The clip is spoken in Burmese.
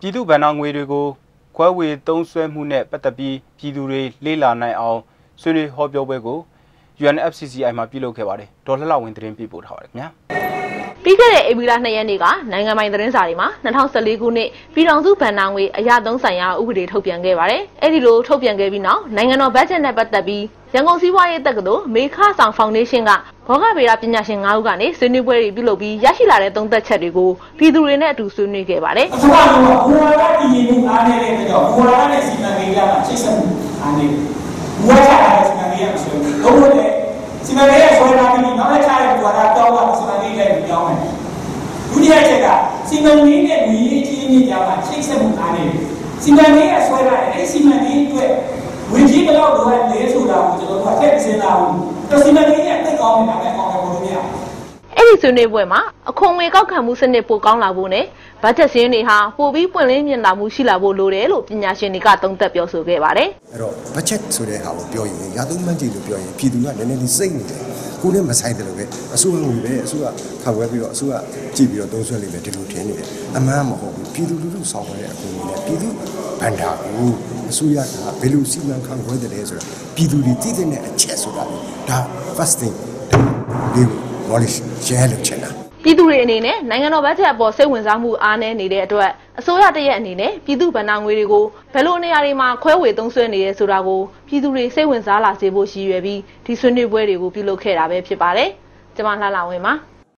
ပြည်သူ့ဗဏ္ဍာငွေတွေကိုခွဲဝေသုံးစွဲမှုနဲ့ပတ်သက်ပြီးပြည်သူတွေလေ့လာနိုင်အောင်ဆွေးနွေးဟောပြောပွဲကို UNFCCI မှာပြုလုပ်ခဲ့ပါတယ်ဒေါ်လှလှဝင်းသတင်းပေးပို့ထားပါတယ်ခင်ဗျာပြီးခဲ့တဲ့ဧပြီလ2ရက်နေ့ကနိုင်ငံပိုင်သတင်းစာတွေမှာ2014ခုနှစ်ပြည်ထောင်စုဗန်နာငွေအရသုံးဆိုင်ရာဥပဒေထုတ်ပြန်ခဲ့ပါတယ်။အဲ့ဒီလိုထုတ်ပြန်ခဲ့ပြီးနောက်နိုင်ငံတော်ဘတ်ဂျက်နဲ့ပတ်သက်ပြီးရန်ကုန်စီးပွားရေးတက္ကသိုလ်အမေခဆောင်ဖောင်ဒေးရှင်းက ဘောဂဗေဒပညာရှင်9ဦးကနေဆွေးနွေးပွဲတွေပြုလုပ်ပြီးရရှိလာတဲ့သုံးသက်ချက်တွေကိုပြည်သူတွေနဲ့အတူဆွေးနွေးခဲ့ပါတယ်အထူးအားဖြင့်ဘူဝါဒတည်ငြိမ်မှုအားနည်းတဲ့အတွက်ကြောင့်ဘူဝါဒနဲ့စီမံကိန်းကြမှာချိတ်ဆက်မှုအားနည်းတယ်။ဘူဝါဒကလည်းစီမံကိန်းရမရှိဘူး။လုံးဝနဲ့စီမံကိန်းရဆွဲလာပြီးနောက်တစ်ခြားတဲ့ဘူဝါဒတောင်းတာစီမံကိန်းလည်းပြောင်းမယ်။ဒုတိယချက်ကစီမံကိန်းနဲ့လူကြီးချင်းချင်းကြားမှာချိတ်ဆက်မှုအားနည်းတယ်။စီမံကိန်းရဆွဲလာတဲ့အဲဒီစီမံကိန်းအတွက်ဝင်ကြီးဘယ်လောက်လိုအပ်လဲဆိုတာကိုကျွန်တော်တို့ကထည့်စဉ်းစားအောင်။တော့စီမံကိန်းရဲ့အသက်ကောင်းနေတာပဲကောင်းတယ်ဘုလို့မရဘူး။ ။အဲ့ဒီ ဆွေးနွေးပွဲမှာအခွန်ငွေကောက်ခံမှုစနစ်ပိုကောင်းလာဖို့နဲ့ဘတ်ဂျက်စင်းတွေဟာပိုပြီးပွင့်လင်းမြင်သာမှုရှိလာဖို့လိုတယ်လို့ပညာရှင်တွေကသုံးသပ်ပြောဆိုခဲ့ပါတယ်။အဲ့တော့ budget ဆိုတဲ့ဟာကိုပြောရင်ရာသုံးမှန်းကြီးလို့ပြောရင်ပြည်သူကနည်းနည်းလေးစိတ်နေတယ်ကိုယ်နဲ့မဆိုင်တယ်လို့ပဲအစိုးရငွေပဲအစိုးရခံဝဲပြီးတော့အစိုးရကြည့်ပြီးတော့သုံးစွဲလိမ့်မယ်ဒီလိုထင်နေတယ်အမှန်မဟုတ်ဘူးပြည်သူလူထုဆောင်ရတဲ့အကူအညီနဲ့ပြည်သူဗန္ဒာကိုအစိုးရကဘယ်လိုစီမံခန့်ခွဲတယ်လဲဆိုတော့ပြည်သူတွေသိတဲ့အချက်ဆိုတာလေဒါ first thing ဒီ knowledge share လုပ်ချင်တာပြည်သူတွေအနေနဲ့နိုင်ငံတော်ဘတ်ဂျက်အပေါ်စိတ်ဝင်စားမှုအားနည်းနေတဲ့အတွက်အစိုးရတရက်အနေနဲ့ပြည်သူ့ဗဏ္ဍာငွေတွေကိုဘယ်လိုနေရာတွေမှာခွဲဝေသုံးစွဲနေရဲဆိုတာကိုပြည်သူတွေစိတ်ဝင်စားလာစေဖို့ရည်ရွယ်ပြီးဒီဆွေးနွေးပွဲတွေကိုပြုလုပ်ခဲ့တာပဲဖြစ်ပါတယ်။ကျွန်မလှလှဝင်းပါ။